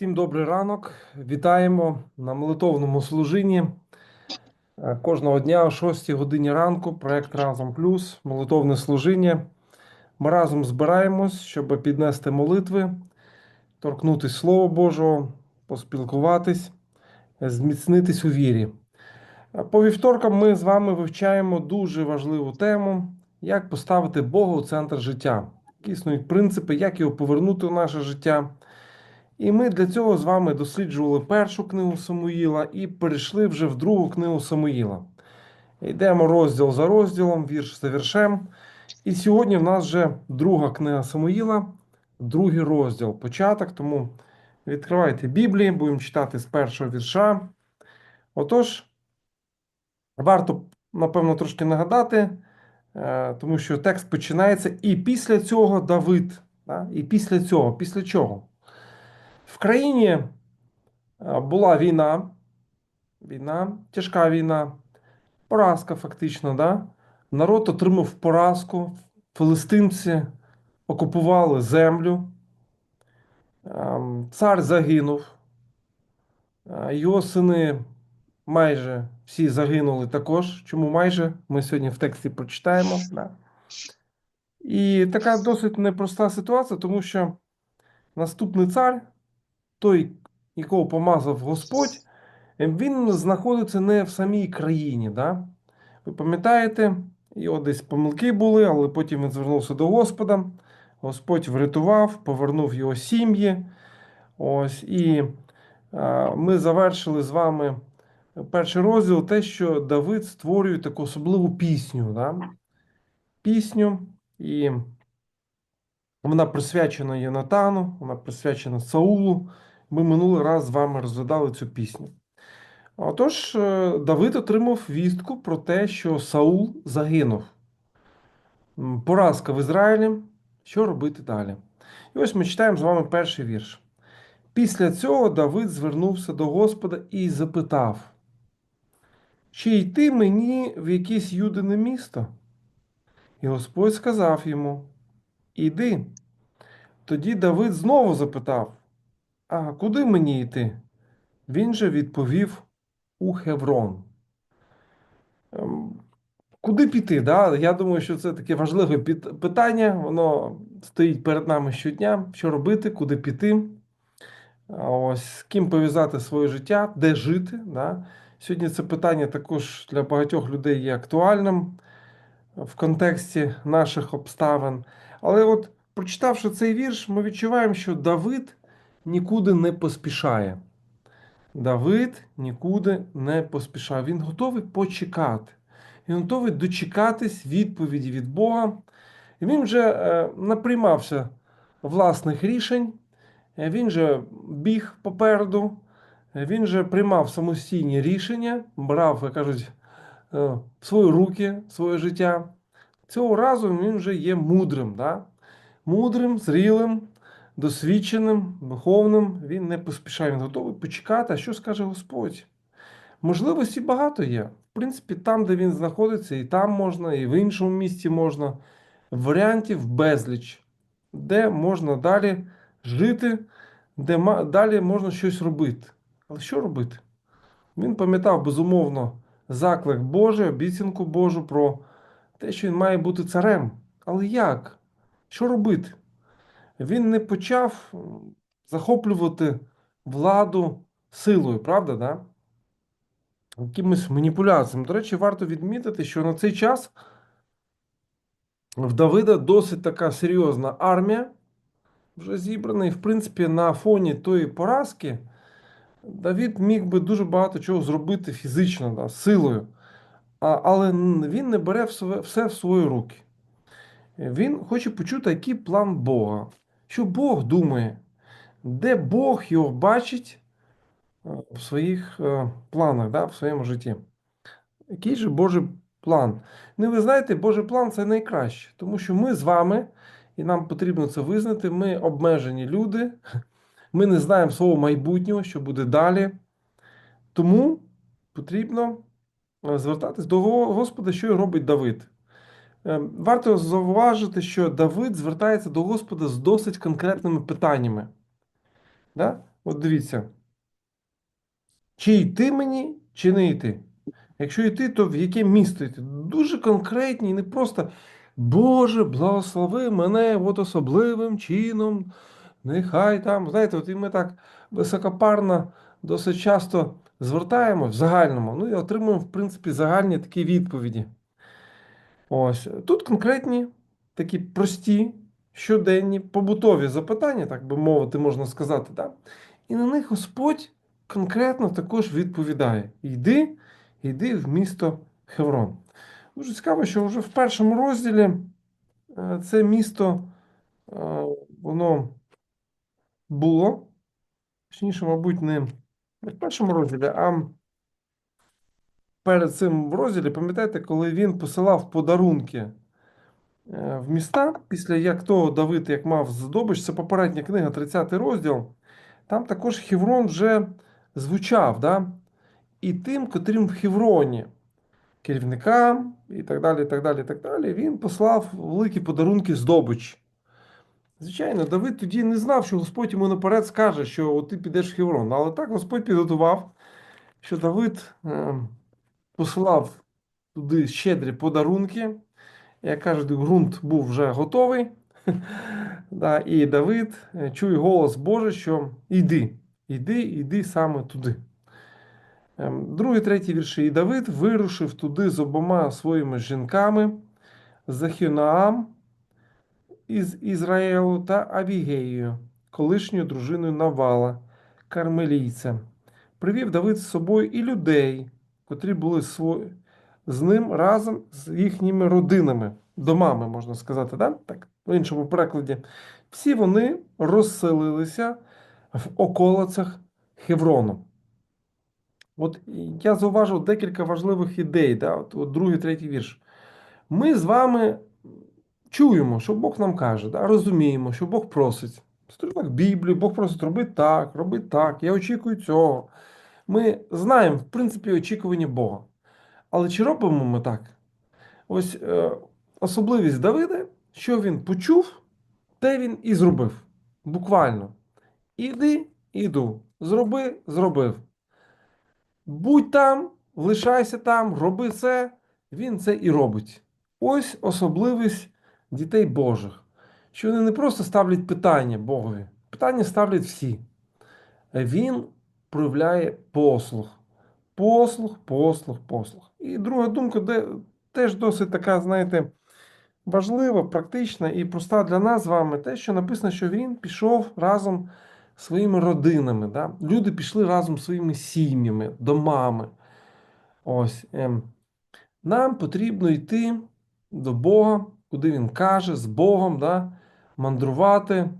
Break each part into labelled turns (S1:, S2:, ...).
S1: Всім добрий ранок. Вітаємо на молитовному служінні. Е, Кожного дня о 6 годині ранку проект Разом Плюс, молитовне служіння. Ми разом збираємось, щоб піднести молитви, торкнутися Слова Божого, поспілкуватись, зміцнитись у вірі. Е, По вівторкам ми з вами вивчаємо дуже важливу тему, як поставити Бога у центр життя. Існують принципи, як його повернути у наше життя. І ми для цього з вами досліджували першу книгу Самуїла і перейшли вже в другу книгу Самуїла. Йдемо розділ за розділом, вірш за віршем. І сьогодні в нас вже друга книга Самуїла, другий розділ, початок. Тому відкривайте Біблії, будемо читати з першого вірша. Отож, варто, напевно, трошки нагадати, е, тому що текст починається, і після цього Давид. да, І після цього, після чого? В країні е, була війна, війна, тяжка війна, поразка фактично. Да? Народ отримав поразку, филистимці окупували землю, Ем, цар загинув, Е, його сини майже всі загинули також. Чому майже? Ми сьогодні в тексті прочитаємо. Да? І така досить непроста ситуація, тому що наступний цар той, якого помазав Господь, він знаходиться не в самій країні. Да? Ви пам'ятаєте, його десь помилки були, але потім він звернувся до Господа. Господь врятував, повернув його сім'ї. Ось, і а, ми завершили з вами перший розділ, те, що Давид створює таку особливу пісню. Да? Пісню, і вона присвячена Єнатану, вона присвячена Саулу. Ми минулий раз з вами розглядали цю пісню. Отож, е, Давид отримав вістку про те, що Саул загинув. Поразка в Ізраїлі. Що робити далі? І ось ми читаємо з вами перший вірш. Після цього Давид звернувся до Господа і запитав: Чи йти мені в якесь юдине місто? І Господь сказав йому: Іди. Тоді Давид знову запитав: А куди мені йти? Він же відповів у Хеврон. Ем, Куди піти? Да? Я думаю, що це таке важливе питання. Воно стоїть перед нами щодня. Що робити, куди піти? Ось з ким пов'язати своє життя, де жити. Да? Сьогодні це питання також для багатьох людей є актуальним в контексті наших обставин. Але от прочитавши цей вірш, ми відчуваємо, що Давид нікуди не поспішає. Давид нікуди не поспішав. Він готовий почекати. Він готовий дочекатись відповіді від Бога. І він вже е, наприймався власних рішень, Е, він же біг попереду, е, він же приймав самостійні рішення, брав, як кажуть, е, в свої руки своє життя. Цього разу він вже є мудрим. Да? Мудрим, зрілим, досвідченим, духовним. Він не поспішає, він готовий почекати, а що скаже Господь. Можливості багато є. В принципі, там, де він знаходиться, і там можна, і в іншому місці можна. Варіантів безліч, де можна далі жити, де далі можна щось робити. Але що робити? Він пам'ятав, безумовно, заклик Божий, обіцянку Божу про те, що він має бути царем. Але як? Що робити? Він не почав захоплювати владу силою, правда? Да? Якимись маніпуляціями. До речі, варто відмітити, що на цей час в Давида досить така серйозна армія вже зібрана. І, в принципі, на фоні тої поразки Давид міг би дуже багато чого зробити фізично, да, силою. А, але він не бере все в свої руки. Він хоче почути, який план Бога. Що Бог думає, де Бог його бачить е, в своїх е, планах, да, в своєму житті. Який же Божий план? Ну, ви знаєте, Божий план це найкраще, тому що ми з вами, і нам потрібно це визнати, ми обмежені люди, ми не знаємо свого майбутнього, що буде далі. Тому потрібно е, звертатись до Господа, що робить Давид. Е, Варто зауважити, що Давид звертається до Господа з досить конкретними питаннями. Да? От дивіться. Чи йти мені, чи не йти? Якщо йти, то в яке місто йти? Дуже конкретні, не просто Боже, благослови мене от особливим чином. Нехай там, знаєте, от і ми так високопарно досить часто звертаємо в загальному, ну і отримуємо, в принципі, загальні такі відповіді. Ось тут конкретні, такі прості, щоденні, побутові запитання, так би мовити, можна сказати, так? і на них Господь конкретно також відповідає: йди, йди в місто Хеврон. Дуже цікаво, що вже в першому розділі е, це місто е, воно було. Точніше, мабуть, не в першому розділі, а перед цим в розділі, пам'ятаєте, коли він посилав подарунки е, в міста, після як того Давид як мав здобич, це попередня книга, 30 розділ, там також Хеврон вже звучав. Да? І тим, котрим в Хевроні, керівникам і так далі, і так далі, і так далі, він послав великі подарунки здобич. Звичайно, Давид тоді не знав, що Господь йому наперед скаже, що ти підеш в Хеврон. Але так Господь підготував, що Давид посилав туди щедрі подарунки. Як кажуть, ґрунт був вже готовий. да, І Давид е, чує голос Божий, що йди, йди, йди саме туди. Ем, Другий, третій вірші. І Давид вирушив туди з обома своїми жінками, з Ахінаам із Ізраїлу та Авігеєю, колишньою дружиною Навала, Кармелійця. Привів Давид з собою і людей, котрі були з ним разом з їхніми родинами, домами, можна сказати, да? так? в іншому перекладі. Всі вони розселилися в околицях Хеврону. От я зауважив декілька важливих ідей, да? от, от другий, третій вірш. Ми з вами чуємо, що Бог нам каже, да? розуміємо, що Бог просить. В сторінках Біблії Бог просить роби так, роби так, я очікую цього. Ми знаємо, в принципі, очікування Бога. Але чи робимо ми так? Ось е, особливість Давида, що він почув, те він і зробив. Буквально. Іди, іду. Зроби, зробив. Будь там, лишайся там, роби це, він це і робить. Ось особливість дітей Божих. Що вони не просто ставлять питання Богові, питання ставлять всі. Він проявляє послух. Послух, послух, послух. І друга думка, де теж досить така, знаєте, важлива, практична і проста для нас з вами, те, що написано, що він пішов разом своїми родинами. Да? Люди пішли разом своїми сім'ями, домами. Ось. Ем. Нам потрібно йти до Бога, куди Він каже, з Богом, да? мандрувати,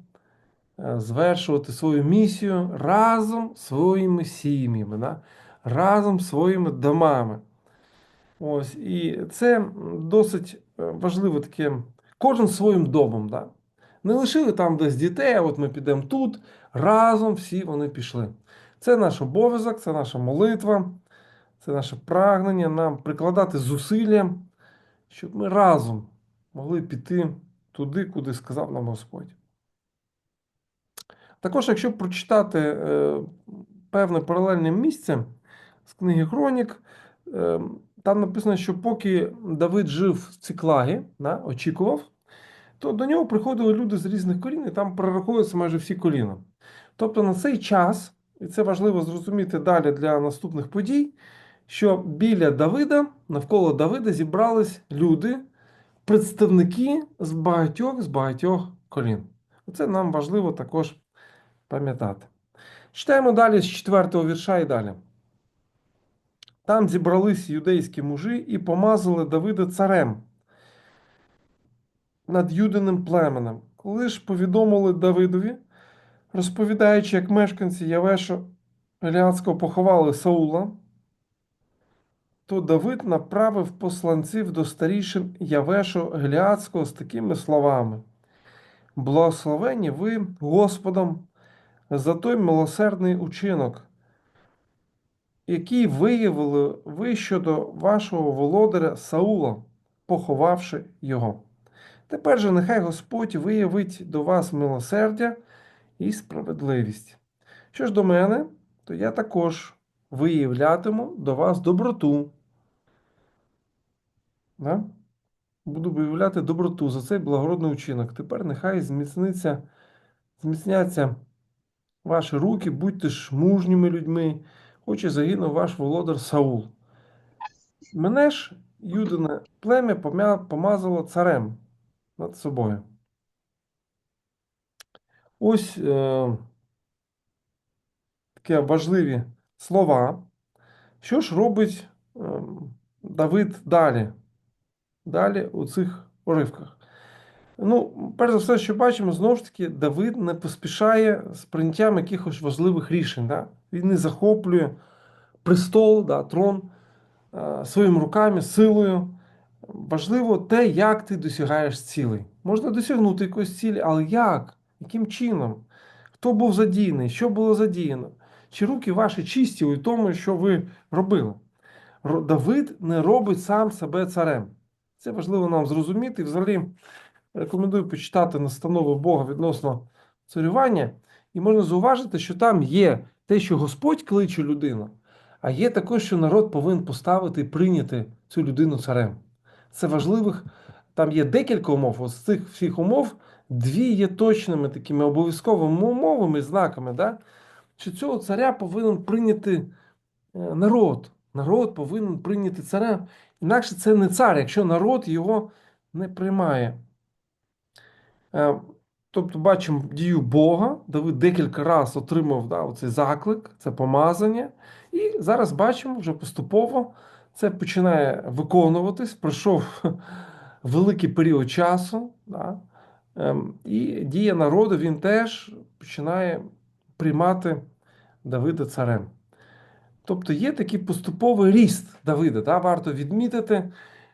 S1: звершувати свою місію разом своїми сім'ями, да? разом своїми домами. Ось, І це досить е, важливо таке, кожен своїм домом. Да? Не лишили там десь дітей, а от ми підемо тут. Разом всі вони пішли. Це наш обов'язок, це наша молитва, це наше прагнення нам прикладати зусилля, щоб ми разом могли піти туди, куди сказав нам Господь. Також, якщо прочитати е, певне паралельне місце з книги Хронік, е, там написано, що поки Давид жив в Циклагі, да, очікував, то до нього приходили люди з різних колін, і там прораховуються майже всі коліна. Тобто на цей час, і це важливо зрозуміти далі для наступних подій, що біля Давида, навколо Давида зібрались люди, представники з багатьох з багатьох колін. Оце нам важливо також пам'ятати. Читаємо далі з 4-го вірша і далі. Там зібрались юдейські мужі і помазали Давида царем над юдиним племенем. Коли ж повідомили Давидові, розповідаючи, як мешканці Явешу Еліадського поховали Саула, то Давид направив посланців до старішин Явешу Геліадського з такими словами: Благословені ви Господом за той милосердний учинок, який виявили ви щодо вашого володаря Саула, поховавши його. Тепер же нехай Господь виявить до вас милосердя і справедливість, Що ж до мене, то я також виявлятиму до вас доброту. Да? Буду виявляти доброту за цей благородний учинок. Тепер нехай зміцниться, зміцняться ваші руки, будьте ж мужніми людьми, хоч і загинув ваш володар Саул. Мене ж Юдине плем'я помазало царем над собою. Ось е, такі важливі слова. Що ж робить е, Давид далі? Далі у цих уривках. Ну, перш за все, що бачимо, знову ж таки, Давид не поспішає з прийняттям якихось важливих рішень. Да? Він не захоплює престол, да, трон е, своїми руками, силою. Важливо те, як ти досягаєш цілей. Можна досягнути якоїсь цілі, але як? Яким чином? Хто був задіяний? Що було задіяно? Чи руки ваші чисті у тому, що ви робили? Давид не робить сам себе царем. Це важливо нам зрозуміти. Взагалі рекомендую почитати настанови Бога відносно царювання. І можна зауважити, що там є те, що Господь кличе людину, а є також, що народ повинен поставити і прийняти цю людину царем. Це важливих. Там є декілька умов. Ось з цих всіх умов дві є точними такими обов'язковими умовами, знаками, да? що цього царя повинен прийняти е, народ. Народ повинен прийняти царя. Інакше це не цар, якщо народ його не приймає. Е, Тобто бачимо дію Бога, Давид декілька разів отримав да, оцей заклик, це помазання. І зараз бачимо вже поступово це починає виконуватись. Пройшов великий період часу. Да, ем, і дія народу він теж починає приймати Давида царем. Тобто є такий поступовий ріст Давида. Да? Варто відмітити,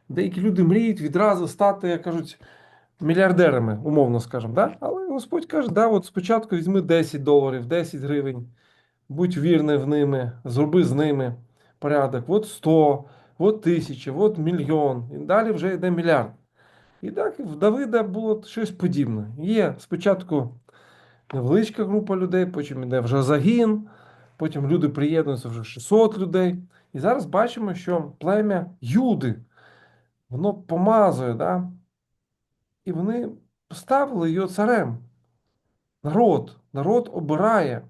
S1: деякі люди мріють відразу стати, як кажуть, мільярдерами, умовно скажемо. Да? Але Господь каже, да, от спочатку візьми 10 доларів, 10 гривень, будь вірний в ними, зроби з ними порядок. От 100, от тисяча, от мільйон. І далі вже йде мільярд. І так в Давида було щось подібне. Є спочатку невеличка група людей, потім йде вже загін, потім люди приєднуються вже 600 людей. І зараз бачимо, що плем'я Юди, воно помазує, да? І вони поставили його царем. Народ, народ обирає,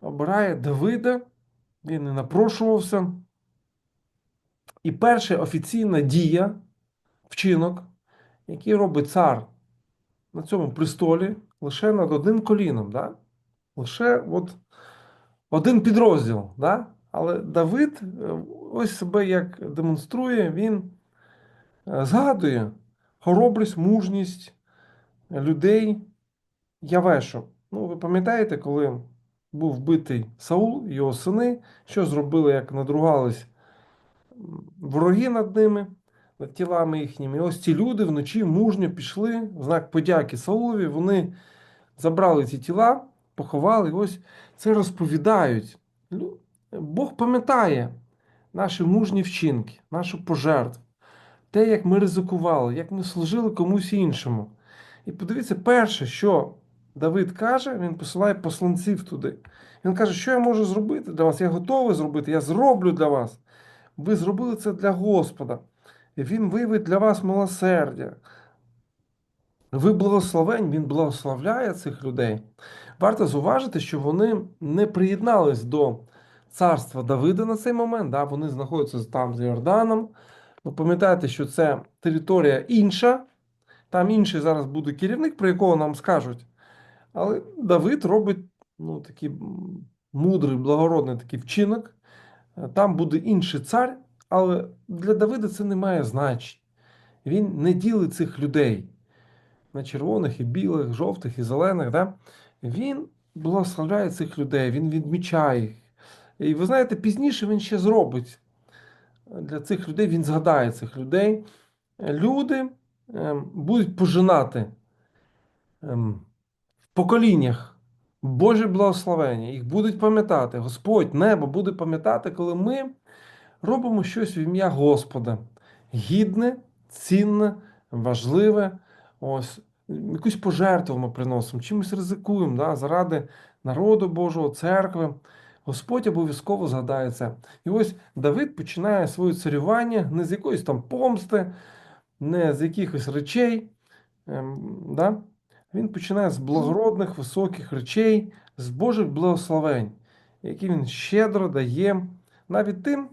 S1: обирає Давида, він не напрошувався. І перша офіційна дія, вчинок, який робить цар на цьому престолі лише над одним коліном. Да? Лише от один підрозділ. Да? Але Давид е, ось себе як демонструє, він е, згадує хоробрість, мужність людей Явешу. Ну, ви пам'ятаєте, коли був вбитий Саул, його сини, що зробили, як надругались вороги над ними, над тілами їхніми. І ось ці люди вночі мужньо пішли в знак подяки Саулові. Вони забрали ці тіла, поховали. І ось це розповідають. Бог пам'ятає наші мужні вчинки, нашу пожертву, те, як ми ризикували, як ми служили комусь іншому. І подивіться, перше, що Давид каже, він посилає посланців туди. Він каже, що я можу зробити для вас? Я готовий зробити, я зроблю для вас. Ви зробили це для Господа. І Він виявить для вас милосердя. Ви благословень, Він благословляє цих людей. Варто зауважити, що вони не приєднались до царства Давида на цей момент. Да? Вони знаходяться там за Йорданом. Ви пам'ятаєте, що це територія інша. Там інший зараз буде керівник, про якого нам скажуть. Але Давид робить ну, такий мудрий, благородний такий вчинок. Там буде інший цар, але для Давида це не має значення. Він не ділить цих людей на червоних і білих, жовтих і зелених. Да? Він благословляє цих людей, він відмічає їх. І ви знаєте, пізніше він ще зробить для цих людей, він згадає цих людей. Е, Люди ем, будуть пожинати ем, в поколіннях Боже благословення, їх будуть пам'ятати. Господь, небо буде пам'ятати, коли ми робимо щось в ім'я Господа. Гідне, цінне, важливе. Ось, якусь пожертву ми приносимо, чимось ризикуємо да, заради народу Божого, церкви. Господь обов'язково згадає це. І ось Давид починає своє царювання не з якоїсь там помсти, не з якихось речей. Ем, да? Він починає з благородних, високих речей, з Божих благословень, які він щедро дає навіть тим,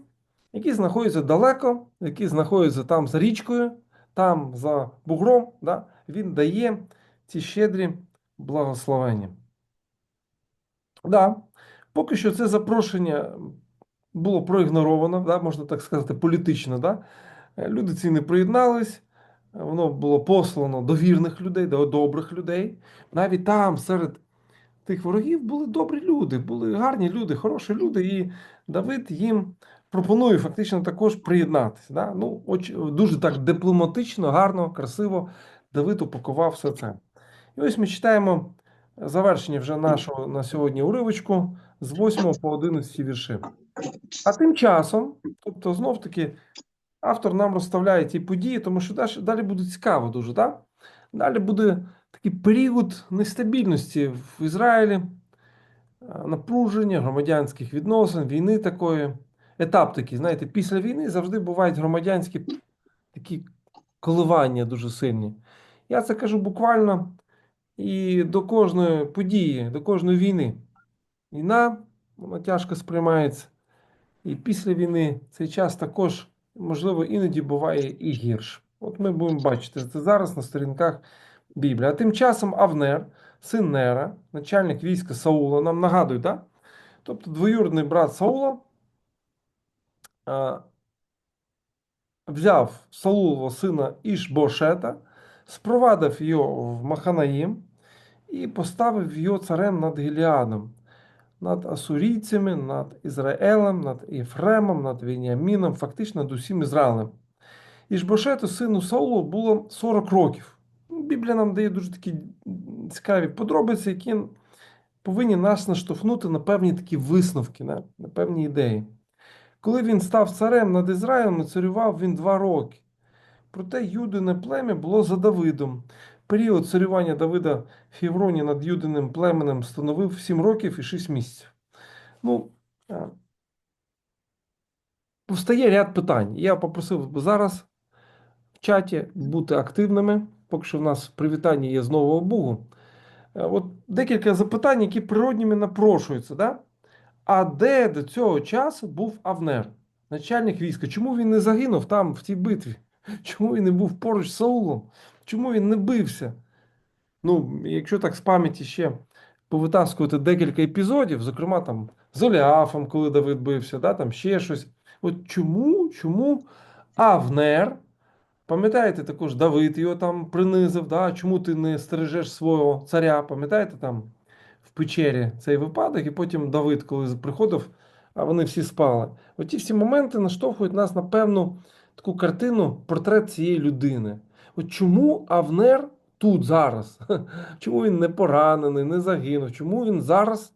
S1: які знаходяться далеко, які знаходяться там за річкою, там за бугром. Да? Він дає ці щедрі благословення. Да, поки що це запрошення було проігноровано, да, можна так сказати, політично. Да? Люди ці не приєднались, воно було послано до вірних людей, до добрих людей. Навіть там, серед тих ворогів, були добрі люди, були гарні люди, хороші люди, і Давид їм пропонує фактично також приєднатися. Да? Ну, дуже так дипломатично, гарно, красиво Давид упакував все це. І ось ми читаємо завершення вже нашого на сьогодні уривочку з 8 по 11 вірші. А тим часом, тобто, знов таки, автор нам розставляє ті події, тому що далі, далі буде цікаво дуже, так? Далі буде такий період нестабільності в Ізраїлі, напруження громадянських відносин, війни такої. Етап такий, знаєте, після війни завжди бувають громадянські такі коливання дуже сильні. Я це кажу буквально і до кожної події, до кожної війни. Війна, вона тяжко сприймається. І після війни цей час також, можливо, іноді буває і гірше. От ми будемо бачити це зараз на сторінках Біблії. А тим часом Авнер, син Нера, начальник війська Саула, нам нагадує, так? Тобто двоюродний брат Саула а, взяв Саулова сина Ішбошета, спровадив його в Маханаїм і поставив його царем над Гіліадом, над асурійцями, над Ізраїлем, над Єфремом, над Веніаміном, фактично над усім Ізраїлем. Ішбошету, сину Саулу, було 40 років. Ну, Біблія нам дає дуже такі цікаві подробиці, які повинні нас наштовхнути на певні такі висновки, на, певні ідеї. Коли він став царем над Ізраїлем, царював він два роки. Проте Юдине плем'я було за Давидом. Період царювання Давида в Фівроні над Юдиним племенем становив 7 років і 6 місяців. Ну, е, постає ряд питань. Я попросив зараз в чаті бути активними, поки що в нас привітання є з Нового Бугу. Е, От декілька запитань, які природніми напрошуються. Да? А де до цього часу був Авнер, начальник війська? Чому він не загинув там, в тій битві? Чому він не був поруч з Саулом? Чому він не бився? Ну, якщо так з пам'яті ще повитаскувати декілька епізодів, зокрема там з Оліафом, коли Давид бився, да, там ще щось. От чому, чому Авнер, пам'ятаєте, також Давид його там принизив, да? чому ти не стережеш свого царя? Пам'ятаєте там в печері цей випадок, і потім Давид, коли приходив, а вони всі спали. Оті всі моменти наштовхують нас на певну таку картину, портрет цієї людини. От чому Авнер тут зараз? Чому він не поранений, не загинув? Чому він зараз,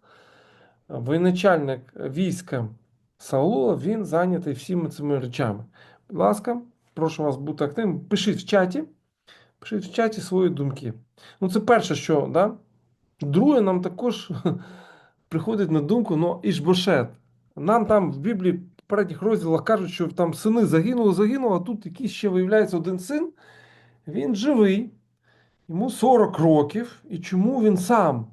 S1: воєначальник війська Саула, він зайнятий всіми цими речами? Будь ласка, прошу вас бути активним. Пишіть в чаті, пишіть в чаті свої думки. Ну, це перше, що, да? Друге, нам також приходить на думку, ну, Ішбошет. Нам там в Біблії в передніх розділах кажуть, що там сини загинули, загинули, а тут якийсь ще виявляється один син. Він живий, йому 40 років, і чому він сам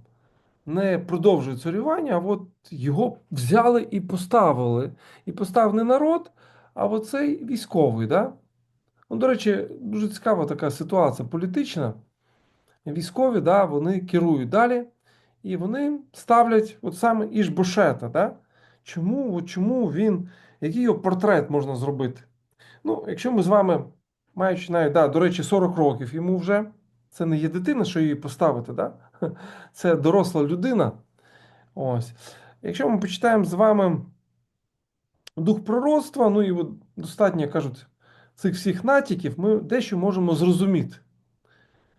S1: не продовжує царювання, а от його взяли і поставили. І поставив не народ, а оцей військовий. Да? Ну, до речі, дуже цікава така ситуація політична. Військові, да, вони керують далі, і вони ставлять от саме Ішбошета. Да? Чому, чому він, який його портрет можна зробити? Ну, якщо ми з вами, маючи навіть, да, до речі, 40 років йому вже, це не є дитина, що її поставити, да? це доросла людина. Ось. Якщо ми почитаємо з вами дух пророцтва, ну і достатньо кажуть цих всіх натяків, ми дещо можемо зрозуміти.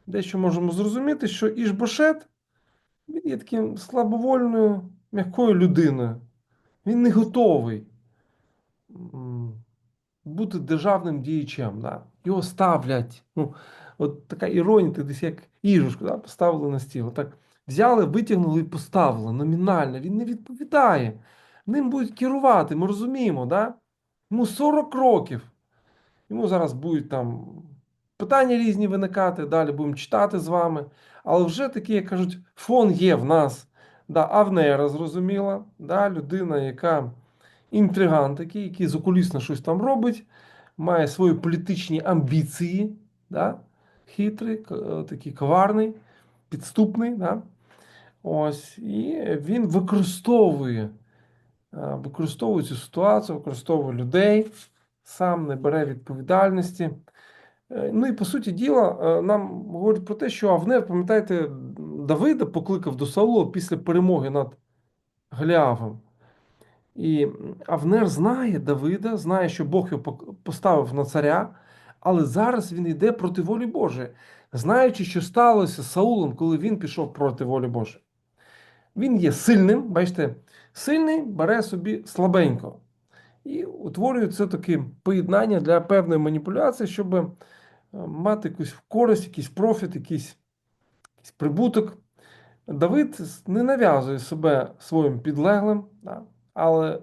S1: Дещо можемо зрозуміти, що Ішбошет він є таким слабовольною, м'якою людиною. Він не готовий бути державним діячем. Да? Його ставлять. Ну, от така іронія, ти десь як іграшку да? поставили на стіл. Так, взяли, витягнули і поставили номінально. Він не відповідає. Ним будуть керувати, ми розуміємо, да? Йому 40 років. Йому зараз будуть там питання різні виникати, далі будемо читати з вами. Але вже такі, як кажуть, фон є в нас. Да, Авнера, зрозуміла, да, людина, яка інтригант, такий, який закулісно щось там робить, має свої політичні амбіції, да, хитрий, такий коварний, підступний. Да, ось, і він використовує, е, використовує цю ситуацію, використовує людей, сам не бере відповідальності. Е, Ну і по суті діла, е, нам говорять про те, що Авнер, пам'ятаєте, Давида покликав до Саула після перемоги над Голіафом. І Авнер знає Давида, знає, що Бог його поставив на царя, але зараз він йде проти волі Божої, знаючи, що сталося з Саулом, коли він пішов проти волі Божої. Він є сильним, бачите, сильний бере собі слабенько. І утворює це таке поєднання для певної маніпуляції, щоб е, мати якусь користь, якийсь профіт, якийсь, якийсь прибуток. Давид не нав'язує себе своїм підлеглим, да, але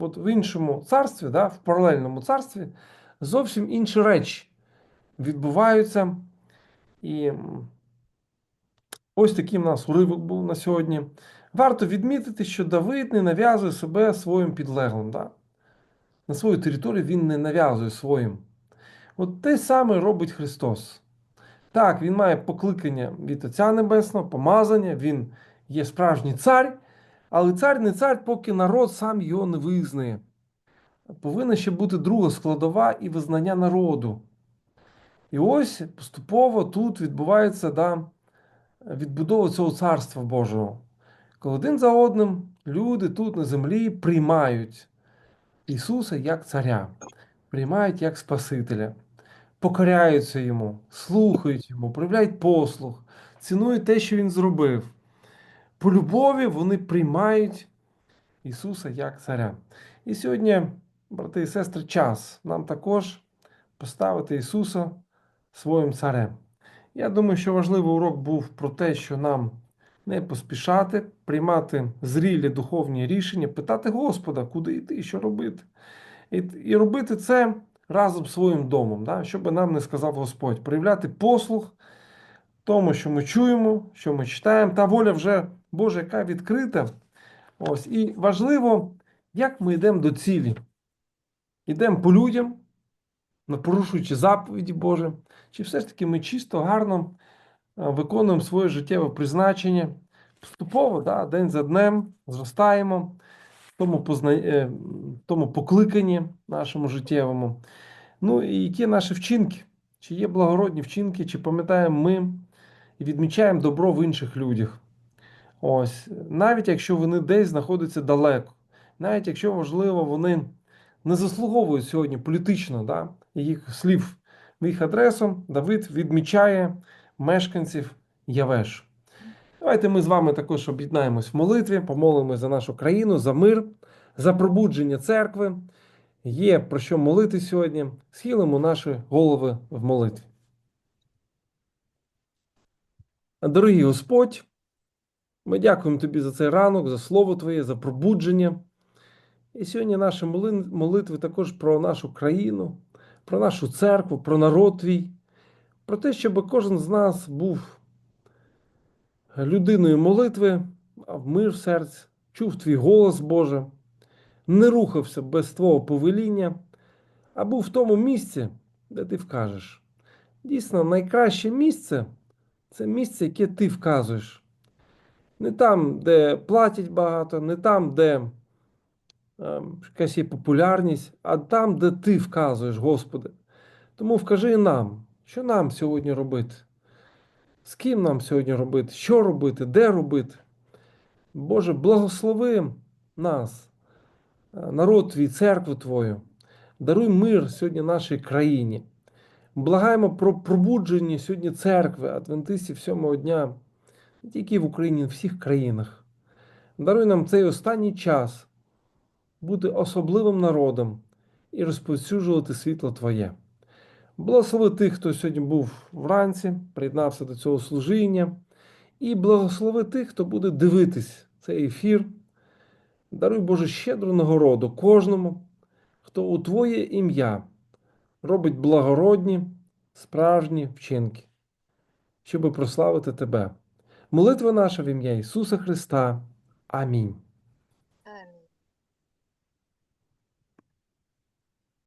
S1: от в іншому царстві, да, в паралельному царстві, зовсім інші речі відбуваються. І ось такий в нас уривок був на сьогодні. Варто відмітити, що Давид не нав'язує себе своїм підлеглим. Да. На свою територію він не нав'язує своїм. От те саме робить Христос. Так, він має покликання від Отця Небесного, помазання, він є справжній цар, але цар не цар, поки народ сам його не визнає. Повинна ще бути друга складова і визнання народу. І ось поступово тут відбувається да, відбудова цього царства Божого. Коли один за одним люди тут на землі приймають Ісуса як царя, приймають як Спасителя покоряються йому, слухають йому, проявляють послух, цінують те, що він зробив. По любові вони приймають Ісуса як Царя. І сьогодні, брати і сестри, час нам також поставити Ісуса своїм царем. Я думаю, що важливий урок був про те, що нам не поспішати, приймати зрілі духовні рішення, питати Господа, куди йти, що робити. І, і робити це разом з своїм домом, да? що нам не сказав Господь, проявляти послух тому, що ми чуємо, що ми читаємо, та воля вже Божа, яка відкрита. Ось. І важливо, як ми йдемо до цілі. Йдемо по людям, порушуючи заповіді Божі, чи все ж таки ми чисто, гарно е, виконуємо своє життєве призначення. Поступово, да, день за днем зростаємо в тому, позна... е, тому покликанні нашому життєвому. Ну і які наші вчинки? Чи є благородні вчинки, чи пам'ятаємо ми і відмічаємо добро в інших людях? Ось, навіть якщо вони десь знаходяться далеко, навіть якщо важливо, вони не заслуговують сьогодні політично да, їх слів в їх адресу, Давид відмічає мешканців Явеш. Давайте ми з вами також об'єднаємось в молитві, помолимось за нашу країну, за мир, за пробудження церкви. Є про що молити сьогодні. Схилимо наші голови в молитві. Дорогий Господь, ми дякуємо Тобі за цей ранок, за слово Твоє, за пробудження. І сьогодні наші молитви також про нашу країну, про нашу церкву, про народ Твій, про те, щоб кожен з нас був людиною молитви, мир в серці, чув Твій голос Боже, не рухався без Твого повеління, а був в тому місці, де ти вкажеш. Дійсно, найкраще місце це місце, яке ти вказуєш. Не там, де платять багато, не там, де ем, якась є популярність, а там, де ти вказуєш, Господи. Тому вкажи нам, що нам сьогодні робити, з ким нам сьогодні робити, що робити, де робити. Боже, благослови нас, е, народ твій, церкву Твою. Даруй мир сьогодні нашій країні. Благаємо про пробудження сьогодні церкви, адвентистів сьомого дня, не тільки в Україні, в всіх країнах. Даруй нам цей останній час бути особливим народом і розповсюджувати світло Твоє. Благослови тих, хто сьогодні був вранці, приєднався до цього служіння, і благослови тих, хто буде дивитись цей ефір. Даруй Боже щедру нагороду кожному, хто у Твоє ім'я робить благородні, справжні вчинки, щоб прославити Тебе. Молитва наша в ім'я Ісуса Христа. Амінь.